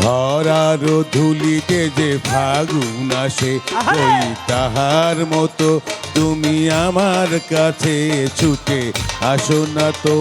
ধরার ধুলিতে যে ফাগুন আসে ওই তাহার মতো তুমি আমার কাছে ছুটে আসো না তো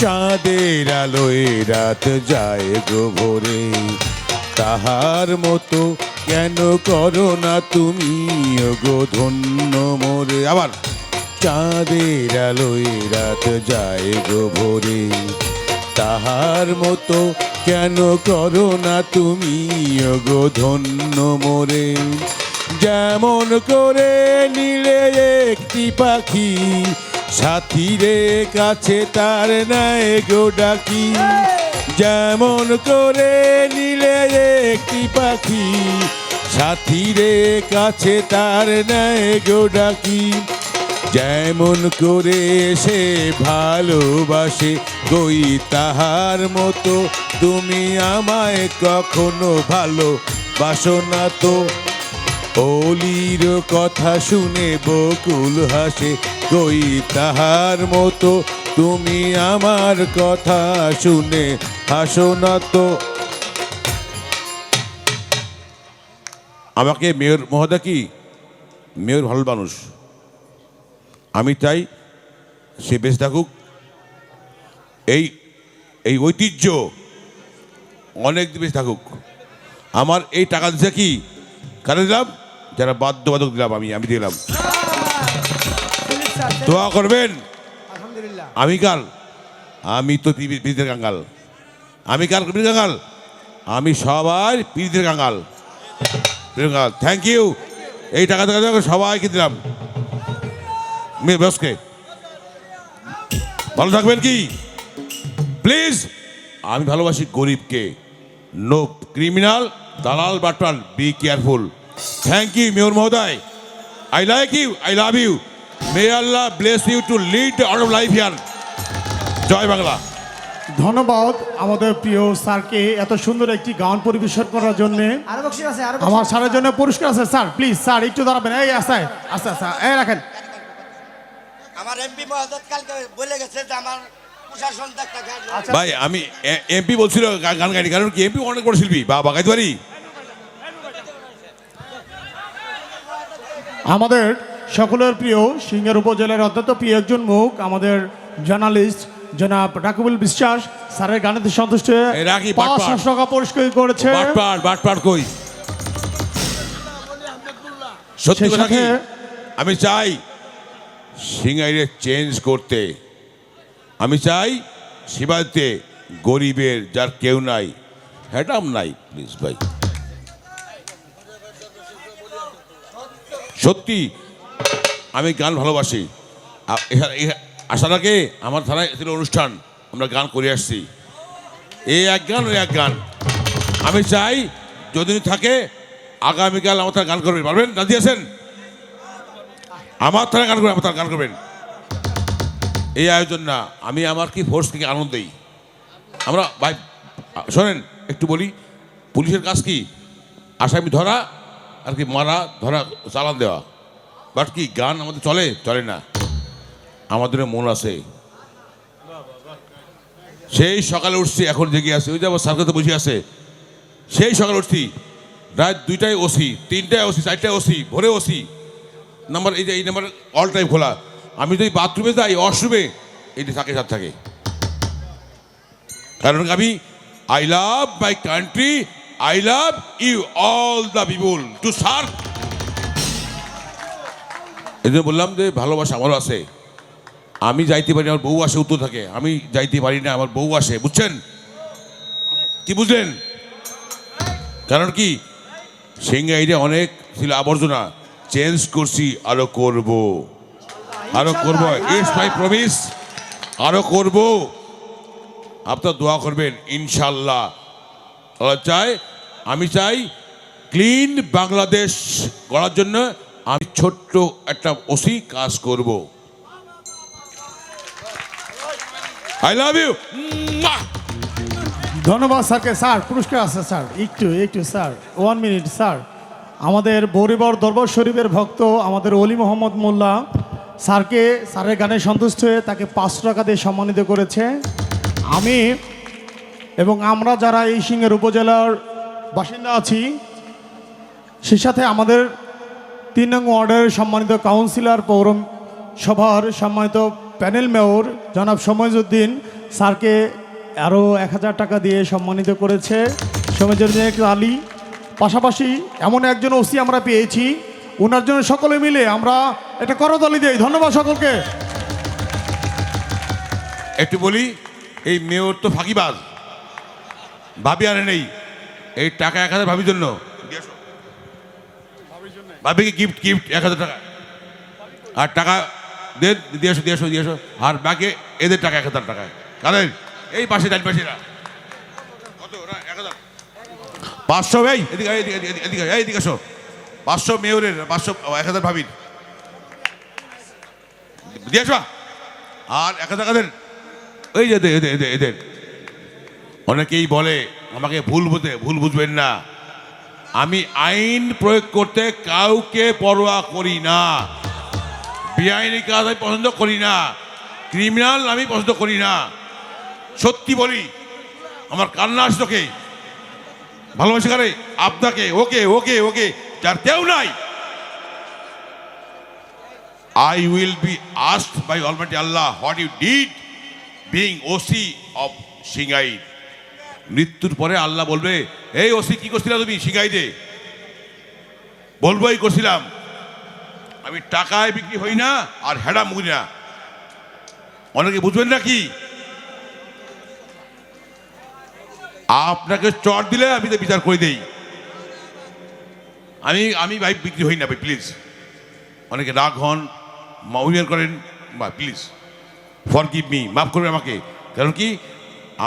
চাঁদের আলোয় রাত যায় গো ভোরে। তাহার মতো কেন করো না তুমি? গো ধন্য মোরে। আবার চাঁদের আলোয় রাত যায় গো ভোরে। তাহার মতো কেন করো না তুমি? গো ধন্য মোরে। যেমন করে নিলে একটি পাখি, সাথীরে কাছে তার নাই গো ডাকি। যেমন করে নিলে একটি পাখি, সাথীরে কাছে তার নাই গো ডাকি। যেমন করে সে ভালোবাসে, কই তাহার মতো তুমি আমায় কখনো ভালো বাসো না তো। অলির কথা শুনে বকুল হাসে, কই তাহার মতো তুমি আমার কথা শুনে না তো আমাকে মেয়র মহোদয় কি? মেয়র ভালো মানুষ। আমি চাই সে বেশ থাকুক। এই এই ঐতিহ্য অনেক দিন বেঁচে থাকুক। আমার এই টাকা দিচ্ছে কি? কারে দিলাম? যারা বাদ্যবাদক দিলাম আমি আমি দিলাম। দোয়া করবেন। আমি কাল আমি তো পীড়িতের কাঙ্গাল। আমি কার পীড়িতের কাঙ্গাল আমি সবাই পীড়িতের কাঙ্গাল পীড়িতের কাঙ্গাল থ্যাংক ইউ এই টাকা টাকা সবাইকে দিলাম। মেয়ে বসকে। ভালো থাকবেন কি? প্লিজ আমি ভালোবাসি গরিবকে। নো ক্রিমিনাল দালাল বাটপাল be careful thank you mayor মহোদয়। I like you I love you may Allah bless you to lead out of life year Joy Bangla. ধন্যবাদ আমাদের প্রিয় স্যারকে এত সুন্দর একটি গান পরিবেশন করার জন্য। আমার স্যারের জন্য পুরস্কার আছে স্যার প্লিজ স্যার একটু দাঁড়াবেন। এই আস্তে আস্তে আস্তে এই রাখেন। আমার এমপি মহোদয় কালকে বলে গেছে যে আমার ভাই আমি এমপি বলছিল গান গাইনি কারণ কি এমপি অনেক বড় শিল্পী বা বা গাইতে পারি? আমাদের সকলের প্রিয় সিঙ্গার উপজেলার অত্যন্ত প্রিয় একজন মুখ আমাদের জার্নালিস্ট জনাব রাকিবুল বিশ্বাস স্যারের গানেতে সন্তুষ্ট হয়ে টাকা পুরস্কৃত করেছে। কই? সত্যি কথা কি? আমি চাই সিঙ্গাইরে চেঞ্জ করতে। আমি চাই শিবাতে গরিবের যার কেউ নাই হ্যাটাম নাই প্লিজ ভাই। সত্যি আমি গান ভালোবাসি। আসার আগে আমার থানায় ছিল অনুষ্ঠান, আমরা গান করে আসছি। এই এক গান ওই এক গান। আমি চাই যদি থাকে, আগামীকাল আমার তারা গান করবেন। পারবেন? রাজি আছেন? আমার তারা গান করবেন, আমার তারা গান করবেন। এই আয়োজন না, আমি আমার কি ফোর্স থেকে আনন্দ দিই? আমরা, ভাই, শোনেন, একটু বলি, পুলিশের কাজ কি? আসামি ধরা আর কি মারা, ধরা, চালান দেওয়া। বাট কি, গান আমাদের চলে? চলে না। আমাদের মন আছে। সেই সকালে উঠছি, এখন জেগে আছে। ওই যে আমার সার্কাতে বসে আছে। সেই সকালে উঠছি, রাত দুইটায় ওসি, তিনটায় ওসি, চারটায় ওসি, ভোরে ওসি। নাম্বার এই যে, এই নাম্বার অল টাইম খোলা। আমি যদি বাথরুমে যাই, ওয়াশরুমে, এটি থাকে, সাথে থাকে। কারণ আমি I love my country I love you all the people to serve এই বললাম যে, ভালোবাসা আমারও আছে। আমি যাইতে পারি আমার বউ আসে উত্তর থাকে। আমি যাইতে পারি না আমার বউ আসে বুঝছেন? কি বুঝলেন? কারণ কি? সিংহাইরে অনেক ছিল আবর্জনা চেঞ্জ করছি আরও করব। আরও করব ইটস মাই প্রমিস আরও করব। আপনার দোয়া করবেন ইনশাল্লাহ। চাই আমি চাই ক্লিন বাংলাদেশ গড়ার জন্য আমি ছোট্ট একটা ওসি কাজ করব। আই লাভ ইউ ধন্যবাদ স্যারকে। স্যার, পুরস্কার আছে, স্যার। একটু একটু, স্যার। One minute sir. আমাদের বরিবর দরবার শরীফের ভক্ত আমাদের অলি মোহাম্মদ মোল্লা স্যারকে, স্যারের গানে সন্তুষ্ট হয়ে তাকে পাঁচশো টাকা দিয়ে সম্মানিত করেছে। আমি এবং আমরা যারা এই সিংহের উপজেলার বাসিন্দা আছি, সেই সাথে আমাদের তিন নং ওয়ার্ডের সম্মানিত কাউন্সিলর পৌর সভার সম্মানিত প্যানেল মেয়র জনাব সময়জুদ্দিন স্যারকে আরও এক হাজার টাকা দিয়ে সম্মানিত করেছে। সময়জুদ্দিন আলী। পাশাপাশি এমন একজন ওসি আমরা পেয়েছি। ওনার জন্য সকলে মিলে আমরা এটা করতালি দিই। ধন্যবাদ সকলকে। একটু বলি, এই মেয়র তো ফাঁকিবাজ। ভাবি আনে নেই। এই টাকা এক হাজার ভাবির জন্য। ভাবিকে গিফট গিফট এক হাজার টাকা। আর টাকা দে দিয়ে আসো দিয়ে আসো দিয়ে আসো। আর বাকি এদের টাকা এক হাজার টাকা। কাদের? এই পাশে ডান পাশেরা এক হাজার। পাঁচশো ভাই এদিকে এদিকে এদিকে, এদিকে আসো। পাঁচশো মেয়রের পাঁচশো এক হাজার ভাবির। দিয়ে আসো আর এক হাজার কাদের? ওই যে এদের এদের এদের। অনেকেই বলে আমাকে ভুল বুঝে ভুল বুঝবেন না। আমি আইন প্রয়োগ করতে কাউকে পরোয়া করি না। বেআইনি কাজ আমি পছন্দ করি না। ক্রিমিনাল আমি পছন্দ করি না। সত্যি বলি, আমার কান্না আসতোকে ভালোবাসি কারে? আপনাকে, ওকে ওকে ওকে। যার কেউ নাই। I will be asked by Almighty Allah what you did being OC of Singair মৃত্যুর পরে আল্লাহ বলবে, এই ওসি কি করছিলা তুমি? সিঙ্গাইতে বলব, এই করছিলাম। আমি টাকায় বিক্রি হই না আর হেডা মুগি না। অনেকে বুঝবেন না কি? আপনাকে চট দিলে আমি তো বিচার করে দেই। আমি আমি ভাই বিক্রি হই না ভাই প্লিজ অনেকে রাগ হন অভিমান করেন, বা প্লিজ ফর গিভ মি মাফ করবে আমাকে। কারণ কি?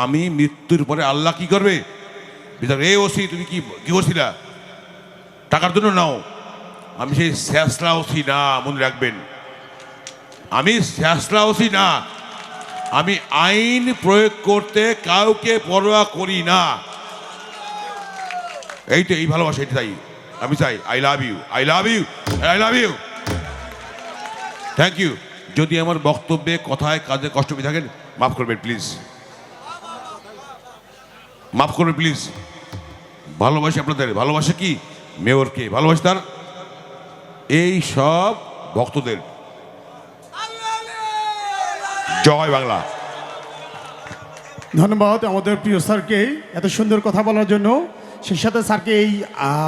আমি মৃত্যুর পরে আল্লাহ কি করবে? বিচার, এ ওসি, তুমি কি কি করছিলা টাকার জন্য নাও। আমি সেই শ্যাসলা ওসি না, মনে রাখবেন। আমি শ্যাসলা ওসি না। আমি আইন প্রয়োগ করতে কাউকে পরোয়া করি না। এইটা এই ভালোবাসা, এটা তাই। আমি চাই I love you I love you I love you thank you যদি আমার বক্তব্যে কথায় কাজে কষ্ট পেয়ে থাকেন, মাফ করবেন প্লিজ মাফ করবেন প্লিজ ভালোবাসি আপনাদের। ভালোবাসে কি? মেয়রকে। ভালোবাসি তার এই সব ভক্তদের। জয় বাংলা। ধন্যবাদ আমাদের প্রিয় স্যারকে এত সুন্দর কথা বলার জন্য। সেই সাথে স্যারকে এই